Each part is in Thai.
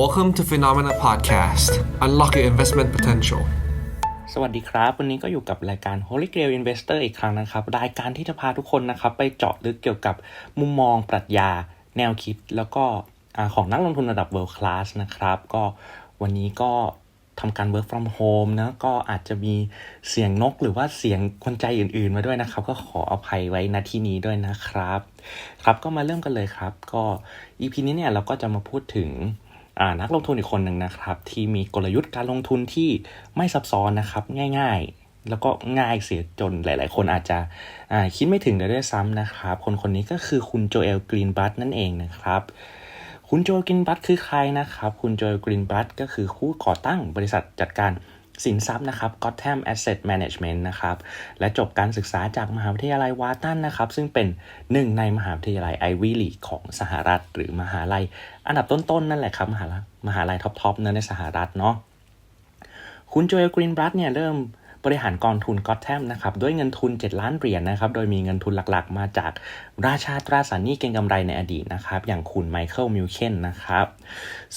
Welcome to Phenomena Podcast. Unlock your investment potential. สวัสดีครับ วันนี้ก็อยู่กับรายการ Holy Grail Investor อีกครั้งนะครับ รายการที่จะพาทุกคนนะครับ ไปเจาะลึกเกี่ยวกับมุมมองปรัชญา แนวคิด แล้วก็ของนักลงทุนระดับ world class นะครับ ก็วันนี้ก็ทำการ work from home นะก็อาจจะมีเสียงนกหรือว่าเสียงคนใจอื่นๆมาด้วยนะครับ ก็ขออภัยไว้ณที่นี้ด้วยนะครับ ครับก็มาเริ่มกันเลยครับ ก็ EP นี้เนี่ยเราก็จะมาพูดถึง นักลงทุนอีกคนหนึ่งนะครับ ที่มีกลยุทธ์การลงทุนที่ไม่ซับซ้อนนะครับง่ายๆ แล้วก็ง่ายเสียจนหลาย ๆ คนอาจจะคิดไม่ถึงเลยด้วยซ้ำนะครับ คนคนนี้ก็คือคุณโจเอลกรีนบัตนั่นเองนะครับคุณโจเอลกรีนบัตคือใครนะครับ คุณโจเอลกรีนบัตก็คือผู้ก่อตั้งบริษัทจัดการ สินทรัพย์นะครับ Gotham Asset Management นะครับ และจบการศึกษาจากมหาวิทยาลัยวาตันนะครับ ซึ่งเป็นหนึ่งในมหาวิทยาลัยไอวิลีของสหรัฐ หรือมหาลัย อันดับต้นๆ นั่นแหละครับ มหาลัยมหาลัยท็อปๆนั้นในสหรัฐเนาะคุณโจเอลกรีนบรัดเนี่ยเริ่ม บริหารกองทุนก็อตแทมนะครับด้วยเงินทุน 7 ล้านเหรียญนะครับ โดยมีเงินทุนหลักๆ มาจากราชาตราสารหนี้เก็งกำไรในอดีตนะครับ อย่างคุณไมเคิลมิลเคนนะครับ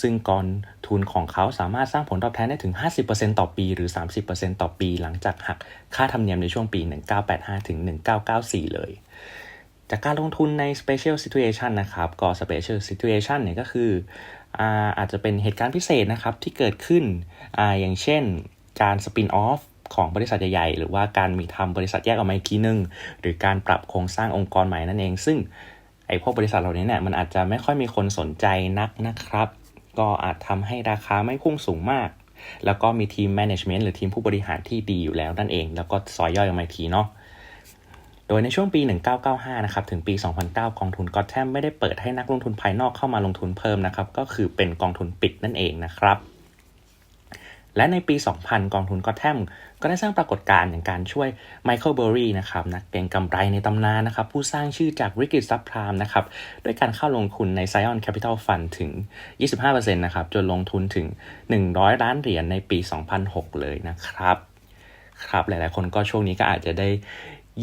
ซึ่งกองทุนของเขาสามารถสร้างผลตอบแทนได้ถึง 50%ต่อปี หรือ 30%ต่อปี หลังจากหักค่าธรรมเนียมในช่วงปี 1985ถึง1994 เลยจากการลงทุนใน special situation นะครับก็ special situation เนี่ยก็คืออาอาจจะเป็นเหตุการณ์พิเศษนะครับที่เกิดขึ้นออย่างเช่นการสปินออฟ ของบริษัทใหญ่ๆ หรือว่าการมีทำบริษัทแยกออกมาอีกทีนึง หรือการปรับโครงสร้างองค์กรใหม่นั่นเอง ซึ่งไอ้พวกบริษัทเหล่านี้เนี่ยมันอาจจะไม่ค่อยมีคนสนใจนักนะครับ ก็อาจทำให้ราคาไม่พุ่งสูงมาก แล้วก็มีทีม management หรือทีมผู้บริหารที่ดีอยู่แล้วนั่นเอง แล้วก็ซอยย่อยออกมาทีเนาะโดยในช่วงปี 1995 นะครับ ถึงปี 2009 กองทุนก็แทมไม่ได้เปิดให้นักลงทุนภายนอกเข้ามาลงทุนเพิ่มนะครับ ก็คือเป็นกองทุนปิดนั่นเองนะครับ และในปี 2000 กองทุนก็แทมก็ได้สร้างปรากฏการณ์อย่างการช่วยไมเคิลเบอร์รี่นะครับนักเก็งกำไรในตำนานนะครับผู้สร้างชื่อจากวิกฤตซับพรามนะครับด้วยการเข้าลงทุนใน Zion Capital Fund ถึง 25%นะครับจนลงทุนถึง 100 ล้านเหรียญในปี 2006 เลยนะครับครับหลายๆ คนก็ช่วงนี้ก็อาจจะได้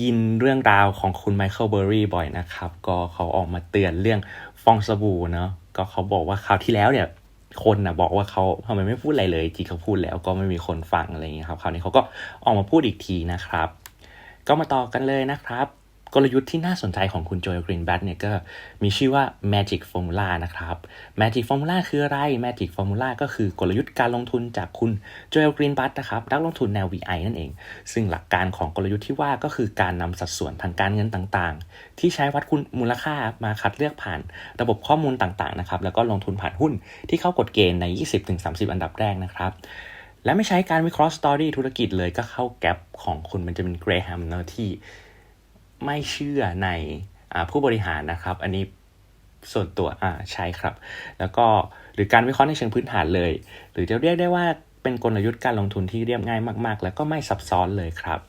ยินเรื่องราวของคุณไมเคิลเบอร์รี่บ่อยนะครับ ก็เขาออกมาเตือนเรื่องฟองสบู่เนาะก็เขาบอกว่าคราวที่แล้วเนี่ย คนนะบอกว่าเขาทำไมไม่พูดอะไรเลยจริงเขาพูดแล้วก็ไม่มีคนฟังอะไรอย่างเงี้ยครับคราวนี้เขาก็ออกมาพูดอีกทีนะครับ ก็มาต่อกันเลยนะครับ กลยุทธ์ที่น่าสนใจของคุณโจยกรีนแบทเนี่ยก็มีชื่อว่า Magic Formula นะครับ Magic Formula คืออะไร Magic Formula ก็คือกลยุทธ์การลงทุนจากคุณโจยกรีนแบัตนะครับนักลงทุนแนว VI นั่นเอง ซึ่งหลักการของกลยุทธ์ที่ว่าก็คือการนำสัดส่วนทางการเงินต่างๆ ที่ใช้วัดคุณมูลค่ามาคัดเลือกผ่าน ระบบข้อมูลต่างๆนะครับแล้วก็ลงทุนผ่านหุ้นที่เข้ากฎเกณฑ์ใน 20-30 อันดับแรกนะครับและไม่ใช้การวิเคราะห์สตอรี่ธุรกิจเลยก็เข้าแกลบของคุณมันจะเป็นเกรแฮมเนอะที่ ไม่เชื่อในผู้บริหารนะครับ อันนี้ส่วนตัวอ่าใช่ครับ แล้วก็หรือการวิเคราะห์ในเชิงพื้นฐานเลย หรือจะเรียกได้ว่าเป็นกลยุทธ์การลงทุนที่เรียบง่ายมาก ๆ แล้วก็ไม่ซับซ้อนเลยครับ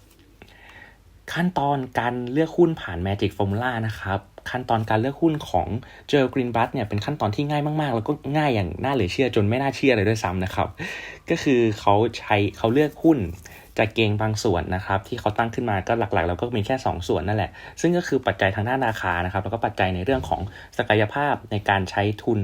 ขั้นตอนการเลือกหุ้นผ่าน Magic Formula นะครับ ขั้นตอนการเลือกหุ้นของเจอ Green b u t เนี่ยเป็นขั้นตอนที่ง่ายมากๆ แล้วก็ง่ายอย่างน่าเหลือเชื่อจนไม่น่าเชื่อเลยด้วยซ้ำนะครับ ก็คือเขาใช้เขาเลือกหุ้น จากเกงบางส่วนนะครับ ที่เขาตั้งขึ้นมาก็หลักๆ แล้วก็มีแค่ 2 ส่วนนั่นแหละ ซึ่งก็คือปัจจัยทางด้านราคานะครับ แล้วก็ปัจจัยในเรื่องของศักยภาพในการใช้ทุน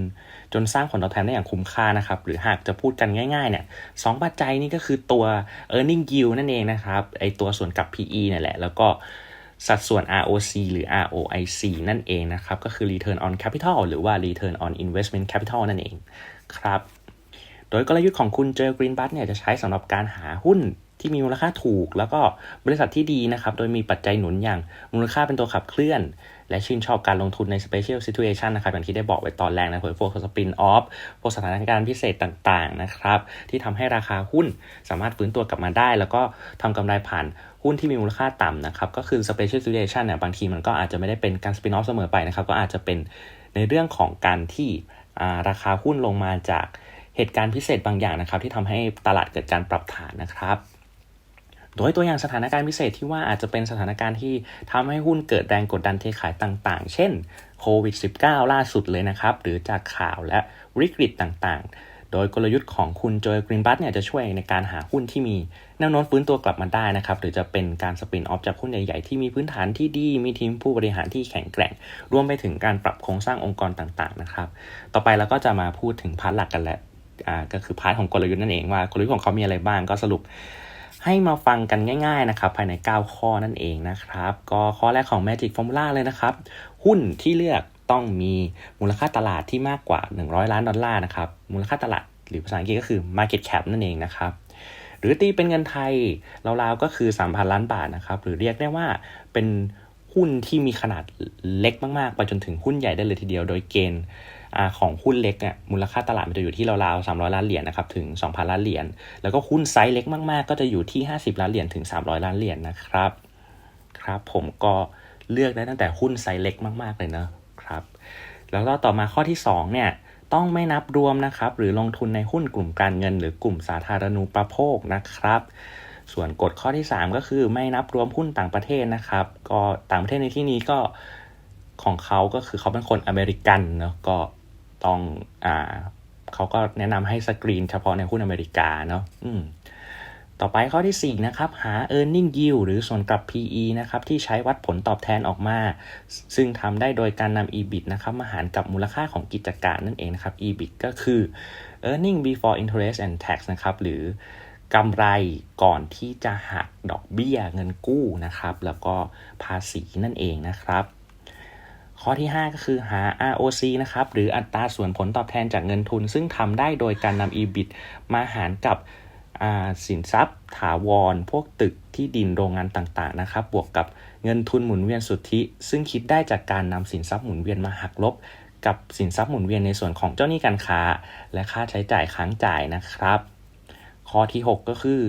จนสร้างผลตอบแทนได้อย่างคุ้มค่านะครับ หรือหากจะพูดกันง่ายๆเนี่ยสองปัจจัยนี้ก็คือตัว e a r n i n g yield นั่นเองนะครับไอตัวส่วนกับ PE นี่ยแหละ แล้วก็สัดส่วน ROC หรือ ROIC นั่นเองนะครับ ก็คือ return on capital หรือว่า return on investment capital นั่นเองครับ โดยกลยุทธ์ของคุณเจอกรีนบัตเนี่ยจะใช้สำหรับการหาหุ้น ที่มีมูลค่าถูก แล้วก็บริษัทที่ดีนะครับ โดยมีปัจจัยหนุนอย่างมูลค่าเป็นตัวขับเคลื่อน และชื่นชอบการลงทุนใน special situation นะครับอย่างที่ได้บอกไว้ตอนแรกนะพวกสปินออฟพวกสถานการณ์พิเศษต่างๆนะครับ ที่ทำให้ราคาหุ้นสามารถฟื้นตัวกลับมาได้ แล้วก็ทำกำไรผ่านหุ้นที่มีมูลค่าต่ำนะครับ ก็คือ special situation เนี่ยบางทีมันก็อาจจะไม่ได้เป็นการสปินออฟเสมอไปนะครับ ก็อาจจะเป็นในเรื่องของการที่ราคาหุ้นลงมาจากเหตุการณ์พิเศษบางอย่างนะครับ ที่ทำให้ตลาดเกิดการปรับฐานนะครับ โดยตัวอย่างสถานการณ์พิเศษที่ว่าอาจจะเป็นสถานการณ์ที่ทำให้หุ้นเกิดแรงกดดันเทขายต่างๆ เช่นโควิด -19 ล่าสุดเลยนะครับ หรือจากข่าวและวิกฤตต่างๆ โดยกลยุทธ์ของคุณโจยกรีนบัตเนี่ยจะช่วยในการหาหุ้นที่มีแนวโน้มฟื้นตัวกลับมาได้นะครับ หรือจะเป็นการสปินออฟจากหุ้นใหญ่ๆ ที่มีพื้นฐานที่ดี มีทีมผู้บริหารที่แข็งแกร่ง รวมไปถึงการปรับโครงสร้างองค์กรต่างๆนะครับ ต่อไปเราก็จะมาพูดถึงพาร์ทหลักกันแหล้วอ่าก็คือพาร์ทของกลยุทธ์นั่นเองว่ากลยุทธ์ของเขามีอะไรบ้างก็สรุป ให้มาฟังกันง่ายๆนะครับภายใน 9 ข้อนั่นเองนะครับ ก็ข้อแรกของ Magic Formula เลยนะครับ หุ้นที่เลือกต้องมีมูลค่าตลาดที่มากกว่า 100 ล้านดอลลาร์นะครับ มูลค่าตลาดหรือภาษาอังกฤษก็คือ market cap นั่นเองนะครับ หรือตีเป็นเงินไทยราวๆก็คือ 3,000 ล้านบาทนะครับ หรือเรียกได้ว่าเป็นหุ้นที่มีขนาดเล็กมากๆ ไปจนถึงหุ้นใหญ่ได้เลยทีเดียว โดยเกณฑ์ ของหุ้นเล็กเนี่ยมูลค่าตลาดมันจะอยู่ที่ราวๆ300 ล้านเหรียญนะครับถึง 2,000 ล้านเหรียญ แล้วก็หุ้นไซส์เล็กมากๆ ก็จะอยู่ที่ 50 ล้านเหรียญถึง 300 ล้านเหรียญนะครับ ครับผมก็เลือกได้ตั้งแต่หุ้นไซส์เล็กมากๆเลยนะครับ แล้วก็ต่อมาข้อที่2เนี่ยต้องไม่นับรวมนะครับ หรือลงทุนในหุ้นกลุ่มการเงิน หรือกลุ่มสาธารณูปโภคนะครับ ส่วนกฎข้อที่ 3 ก็คือไม่นับรวมหุ้นต่างประเทศนะครับ ก็ต่างประเทศในที่นี้ก็ของเขาก็คือเขาเป็นคนอเมริกันเนาะก็ ต้องอ่าเขาก็แนะนำให้สกรีนเฉพาะในหุ้นอเมริกาเนาะอืมต่อไปข้อที่ 4 นะครับ หา e a r n i n g yield หรือส่วนกลับ PE นะครับ ที่ใช้วัดผลตอบแทนออกมา ซึ่งทำได้โดยการนำ EBIT นะครับ มาหารกับมูลค่าของกิจการนั่นเองนะครับ EBIT ก็คือ earning before interest and tax นะครับ หรือกำไรก่อนที่จะหักดอกเบี้ยเงินกู้นะครับ แล้วก็ภาษีนั่นเองนะครับ ข้อที่ 5 ก็คือหา ROC นะครับ หรืออัตราส่วนผลตอบแทนจากเงินทุน ซึ่งทำได้โดยการนำ EBIT มาหารกับสินทรัพย์ ถาวร พวกตึกที่ดินโรงงานต่างๆนะครับ บวกกับเงินทุนหมุนเวียนสุทธิ ซึ่งคิดได้จากการนำสินทรัพย์หมุนเวียนมาหักลบ กับสินทรัพย์หมุนเวียนในส่วนของเจ้าหนี้การค้า และค่าใช้จ่ายค้างจ่ายนะครับ ข้อที่ 6 ก็คือ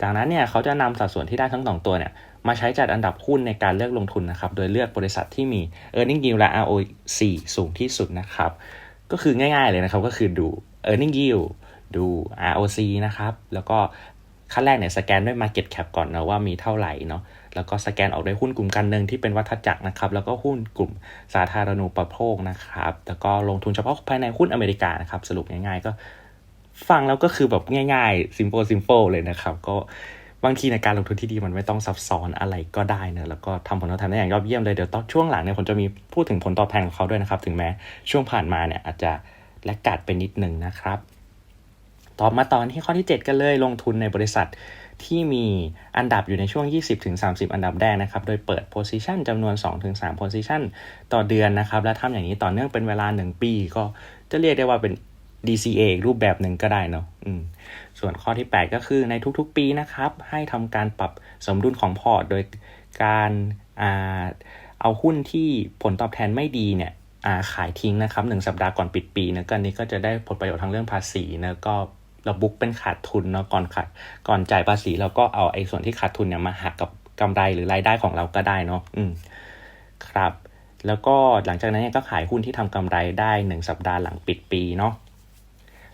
จากนั้นเนี่ยเขาจะนำสัดส่วนที่ได้ทั้งสองตัวเนี่ยมาใช้จัดอันดับหุ้นในการเลือกลงทุนนะครับ โดยเลือกบริษัทที่มี e a r n i n g yield และ ROC สูงที่สุดนะครับ ก็คือง่ายๆเลยนะครับ ก็คือดู e a r n i n g yield ดู ROC นะครับ แล้วก็ขั้นแรกเนี่ยสแกนด้วย Market Cap ก่อนนะว่ามีเท่าไหร่เนาะ แล้วก็สแกนออกด้วยหุ้นกลุ่มการเงินที่เป็นวัฏจักรนะครับ แล้วก็หุ้นกลุ่มสาธารณูปโภคนะครับ แล้วก็ลงทุนเฉพาะภายในหุ้นอเมริกานะครับ สรุปง่ายๆก็ ฟังแล้วก็คือแบบง่ายๆ simple simple เลยนะครับ ก็บางทีในการลงทุนที่ดีมันไม่ต้องซับซ้อนอะไรก็ได้เนะแล้วก็ทำผลตอบแทนได้อย่างยอดเยี่ยมเลยเดี๋ยวตอนช่วงหลังเนี่ยผมจะมีพูดถึงผลตอบแทนของเขาด้วยนะครับ ถึงแม้ช่วงผ่านมาเนี่ยอาจจะแลกกัดไปนิดนึงนะครับ ต่อมาตอนที่ข้อที่ 7 กันเลยลงทุนในบริษัทที่มีอันดับอยู่ในช่วง 20-30 อันดับแรกนะครับ โดยเปิด position จำนวน 2-3 position ต่อเดือนนะครับ และทำอย่างนี้ต่อเนื่องเป็นเวลา 1 ปี ก็จะเรียกได้ว่าเป็น DCA รูปแบบหนึ่งก็ได้เนาะส่วนข้อที่ 8 ก็คือในทุกๆปีนะครับ ให้ทำการปรับสมดุลของพอร์ต โดยการอาเอาหุ้นที่ผลตอบแทนไม่ดีเนี่ยขายทิ้งนะครับหนึ่งสัปดาห์ก่อนปิดปีนะกันนี้ก็จะได้ผลประโยชน์ทางเรื่องภาษีนะก็เราบุ๊กเป็นขาดทุนเนาะก่อนขาดก่อนจ่ายภาษีเราก็เอาไอ้ส่วนที่ขาดทุนเนี่ยมาหักกับกำไรหรือรายได้ของเราก็ได้เนาะอืมครับ แล้วก็หลังจากนั้นก็ขายหุ้นที่ทำกำไรได้ 1 สัปดาห์หลังปิดปีเนาะ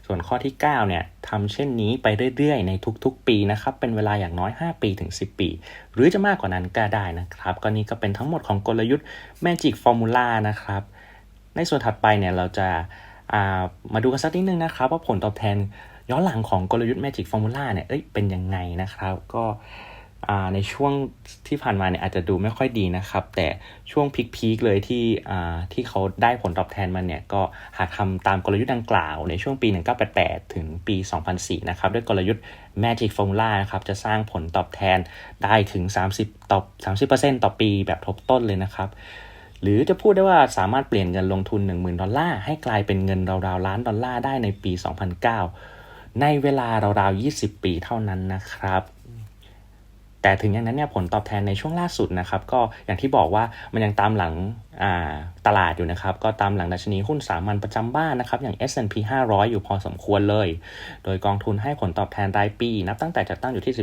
ส่วนข้อที่ 9 เนี่ยทำเช่นนี้ไปเรื่อยๆ ในทุกๆ ปีนะครับ เป็นเวลาอย่างน้อย 5 ปีถึง 10 ปี หรือจะมากกว่านั้นก็ได้นะครับ ก็นี้ก็เป็นทั้งหมดของกลยุทธ์ Magic Formula นะครับ ในส่วนถัดไปเนี่ยเราจะามาดูกันสักนิดนึงนะครับ ว่าผลตอบแทนย้อนหลังของกลยุทธ์ Magic Formula เนี่ยเอ้ยเป็นยังไงนะครับ ก็ ในช่วงที่ผ่านมาเนี่ยอาจจะดูไม่ค่อยดีนะครับ แต่ช่วงพีคๆเลยที่ที่เขาได้ผลตอบแทนมาเนี่ยก็หากทำตามกลยุทธ์ดังกล่าว ในช่วงปี 1988 ถึงปี 2004 นะครับ ด้วยกลยุทธ์ Magic Formula นะครับ จะสร้างผลตอบแทนได้ถึง 30ต่อ30%ต่อปีแบบทบต้นเลยนะครับหรือจะพูดได้ว่าสามารถเปลี่ยนเงินลงทุน 10,000 ดอลลาร์ให้กลายเป็นเงินราวๆล้านดอลลาร์ได้ในปี 2009 ในเวลาราวๆ 20 ปีเท่านั้นนะครับ แต่ถึงอย่างนั้นเนี่ยผลตอบแทนในช่วงล่าสุดนะครับก็อย่างที่บอกว่ามันยังตามหลังตลาดอยู่นะครับก็ตามหลังดัชนีหุ้นสามัญประจำบ้านนะครับอย่าง S&P 500 อยู่พอสมควรเลย โดยกองทุนให้ผลตอบแทนรายปี นับตั้งแต่จัดตั้งอยู่ที่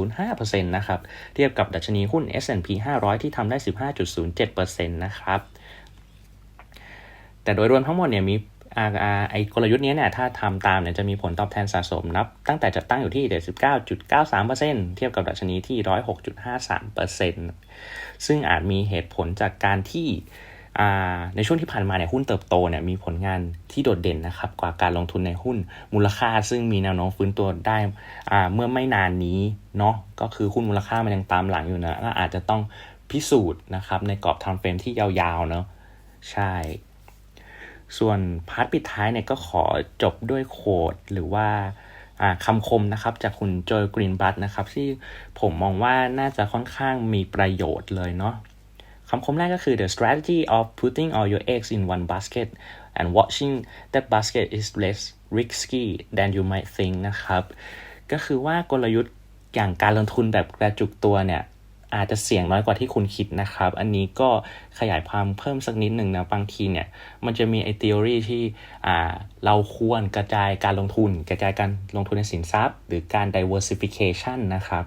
12.05%นะครับเทียบกับดัชนีหุ้น S&P 500 ที่ทำได้ 15.07%นะครับแต่โดยรวมทั้งหมดเนี่ยมี ไอกลยุทธ์นี้เนี่ยถ้าทำตามเนี่ยจะมีผลตอบแทนสะสมนับ ตั้งแต่จัดตั้งอยู่ที่ 79.93%เทียบกับดัชนีที่ 106.53%ซึ่งอาจมีเหตุผลจากการที่ในช่วงที่ผ่านมาเนี่ยหุ้นเติบโตเนี่ยมีผลงานที่โดดเด่นนะครับกว่าการลงทุนในหุ้นมูลค่า ซึ่งมีแนวโน้มฟื้นตัวได้เมื่อไม่นานนี้เนาะก็คือหุ้นมูลค่ามันยังตามหลังอยู่นะก็อาจจะต้องพิสูจน์นะครับในกรอบทำเฟรมที่ยาวๆเนาะใช่ ส่วนพาร์ทปิดท้ายเนี่ยก็ขอจบด้วยโคดหรือว่าคำคมนะครับจากคุณโจยกรีนบัตนะครับที่ผมมองว่าน่าจะค่อนข้างมีประโยชน์เลยเนาะคำคมแรกก็คือ the strategy of putting all your eggs in one basket and watching that basket is less risky than you might think นะครับ ก็คือว่ากลยุทธ์อย่างการลงทุนแบบกระจุกตัวเนี่ย อาจจะเสี่ยงน้อยกว่าที่คุณคิดนะครับ อันนี้ก็ขยายความเพิ่มสักนิดหนึ่งนะ บางทีเนี่ย มันจะมีไอเทอรี่ที่อ่าเราควรกระจายการลงทุน กระจายการลงทุนในสินทรัพย์ หรือการ diversification นะครับ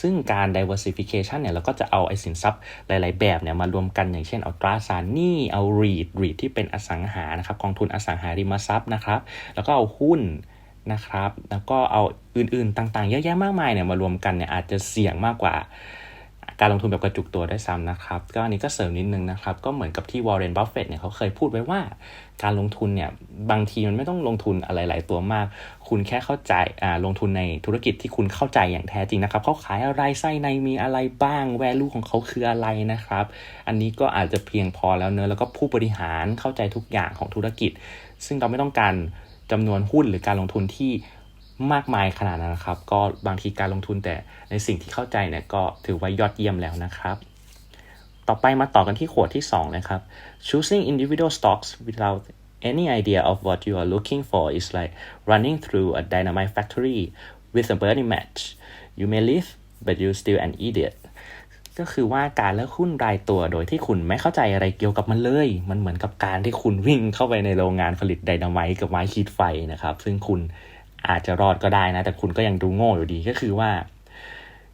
ซึ่งการ diversification เนี่ย เราก็จะเอาไอ้สินทรัพย์หลาย ๆ แบบเนี่ยมารวมกันอย่างเช่นเอาตราสารหนี้เอา REIT REIT ที่เป็นอสังหานะครับกองทุนอสังหาริมทรัพย์นะครับ แล้วก็เอาหุ้นนะครับ แล้วก็เอาอื่น ๆ ต่าง ๆ เยอะแยะมากมายเนี่ยมารวมกันเนี่ยอาจจะเสี่ยงมากกว่า การลงทุนแบบกระจุกตัวได้ซ้ำนะครับ ก็อันนี้ก็เสริมนิดนึงนะครับ ก็เหมือนกับที่วอร์เรนบัฟเฟตเนี่ยเขาเคยพูดไว้ว่า การลงทุนเนี่ยบางทีมันไม่ต้องลงทุนอะไรหลายตัวมาก คุณแค่เข้าใจอ่าลงทุนในธุรกิจที่คุณเข้าใจอย่างแท้จริงนะครับเขาขายอะไรไส้ในมีอะไรบ้าง แวลูของเขาคืออะไรนะครับ อันนี้ก็อาจจะเพียงพอแล้วเนอะแล้วก็ผู้บริหารเข้าใจทุกอย่างของธุรกิจ ซึ่งเราไม่ต้องการจำนวนหุ้นหรือการลงทุนที่ มากมายขนาดนั้นนะครับ ก็บางทีการลงทุนแต่ในสิ่งที่เข้าใจเนี่ยก็ถือว่ายอดเยี่ยมแล้วนะครับ ต่อไปมาต่อกันที่ขวดที่2นะครับ choosing individual stocks without any idea of what you are looking for is like running through a dynamite factory with a burning match you may live but you still an idiot ก็คือว่าการเลือกหุ้นรายตัวโดยที่คุณไม่เข้าใจอะไรเกี่ยวกับมันเลย มันเหมือนกับการที่คุณวิ่งเข้าไปในโรงงานผลิตไดนาไมต์กับไม้ขีดไฟนะครับ ซึ่งคุณ อาจจะรอดก็ได้นะ แต่คุณก็ยังดูโง่อยู่ดีก็คือว่า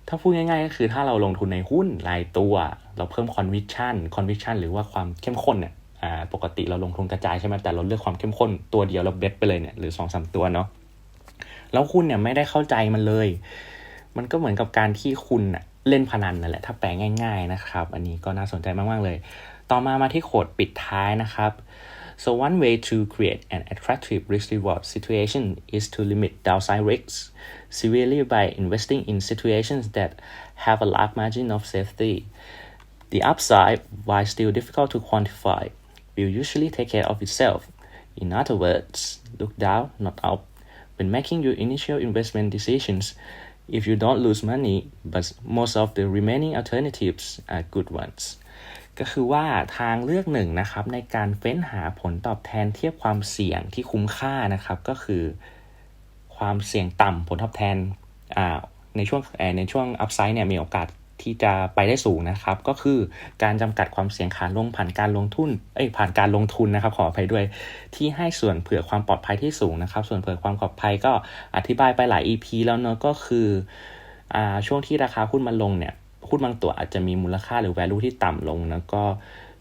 ถ้าพูดง่ายๆ ก็คือถ้าเราลงทุนในหุ้นรายตัว เราเพิ่มคอนวิชชั่นคอนวิชชั่นหรือว่าความเข้มข้นเนี่ยปกติเราลงทุนกระจายใช่ไหมแต่เราเลือกความเข้มข้นตัวเดียวเราเบ็ดไปเลยเนี่ยหรือสองสามตัวเนาะแล้วคุณเนี่ยไม่ได้เข้าใจมันเลย มันก็เหมือนกับการที่คุณเล่นพนันนั่นแหละถ้าแปลง่าย ๆนะครับ อันนี้ก็น่าสนใจมากๆเลย ต่อมามาที่โคดปิดท้ายนะครับ So one way to create an attractive risk-reward situation is to limit downside risks severely by investing in situations that have a large margin of safety. The upside, while still difficult to quantify, will usually take care of itself. In other words, look down, not up. When making your initial investment decisions, if you don't lose money, but most of the remaining alternatives are good ones. ก็คือว่าทางเลือกหนึ่งนะครับในการเฟ้นหาผลตอบแทนเทียบความเสี่ยงที่คุ้มค่านะครับ ก็คือความเสี่ยงต่ำผลตอบแทนในช่วงในช่วงอัพไซด์เนี่ยมีโอกาสที่จะไปได้สูงนะครับ ก็คือการจำกัดความเสี่ยงขาลงผ่านการลงทุนเอ้ยผ่านการลงทุนนะครับ ขออภัยด้วยที่ให้ส่วนเผื่อความปลอดภัยที่สูงนะครับ ส่วนเผื่อความปลอดภัยก็อธิบายไปหลาย EP แล้วเนอะก็คืออช่วงที่ราคาหุ้นมันลงเนี่ย หุ้นบางตัวอาจจะมีมูลค่าหรือ value ที่ต่ำลงแล้วก็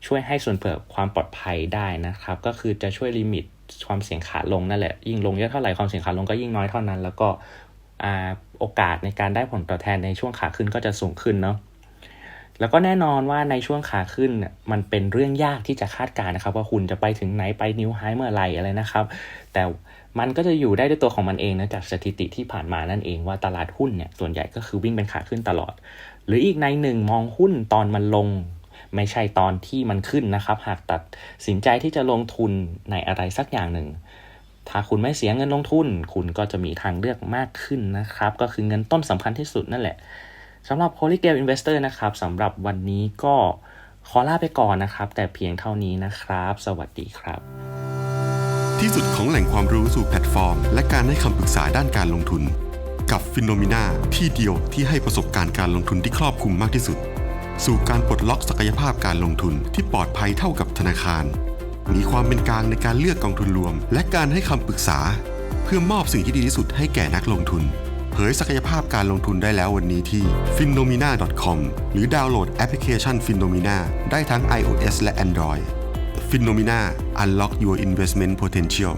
ช่วยให้ส่วนเผื่อความปลอดภัยได้นะครับ ก็คือจะช่วยลิมิตความเสี่ยงขาลงนั่นแหละ ยิ่งลงเยอะเท่าไหร่ความเสี่ยงขาลงก็ยิ่งน้อยเท่านั้น แล้วก็โอกาสในการได้ผลตอบแทนในช่วงขาขึ้นก็จะสูงขึ้นเนาะแล้วก็แน่นอนว่าในช่วงขาขึ้นมันเป็นเรื่องยากที่จะคาดการณ์นะครับ ว่าคุณจะไปถึงไหนไปนิวไฮเมื่อไรอะไรนะครับ แต่มันก็จะอยู่ได้ด้วยตัวของมันเองนะจากสถิติที่ผ่านมานั่นเองว่าตลาดหุ้นเนี่ยส่วนใหญ่ก็คือวิ่งเป็นขาขึ้นตลอด หรืออีกในหนึ่งมองหุ้นตอนมันลง ไม่ใช่ตอนที่มันขึ้นนะครับ หากตัดสินใจที่จะลงทุนในอะไรสักอย่างหนึ่ง ถ้าคุณไม่เสียเงินลงทุน คุณก็จะมีทางเลือกมากขึ้นนะครับ ก็คือเงินต้นสำคัญที่สุดนั่นแหละสำหรับ Holy Grail Investor นะครับสำหรับวันนี้ก็ขอลาไปก่อนนะครับ แต่เพียงเท่านี้นะครับ สวัสดีครับ ที่สุดของแหล่งความรู้สู่แพลตฟอร์ม และการให้คำปรึกษาด้านการลงทุน กับฟินโนมิน่าที่เดียวที่ให้ประสบการณ์การลงทุนที่ครอบคลุมมากที่สุด สู่การปลดล็อกศักยภาพการลงทุนที่ปลอดภัยเท่ากับธนาคาร มีความเป็นกลางในการเลือกกองทุนรวม และการให้คำปรึกษา เพื่อมอบสิ่งที่ดีที่สุดให้แก่นักลงทุน เผยศักยภาพการลงทุนได้แล้ววันนี้ที่ f i n o m i n a c o m หรือดาวน์โหลดแอปพลิเคชัน f i n o m i n a ได้ทั้ง iOS และ Android f i n o m i n a Unlock Your Investment Potential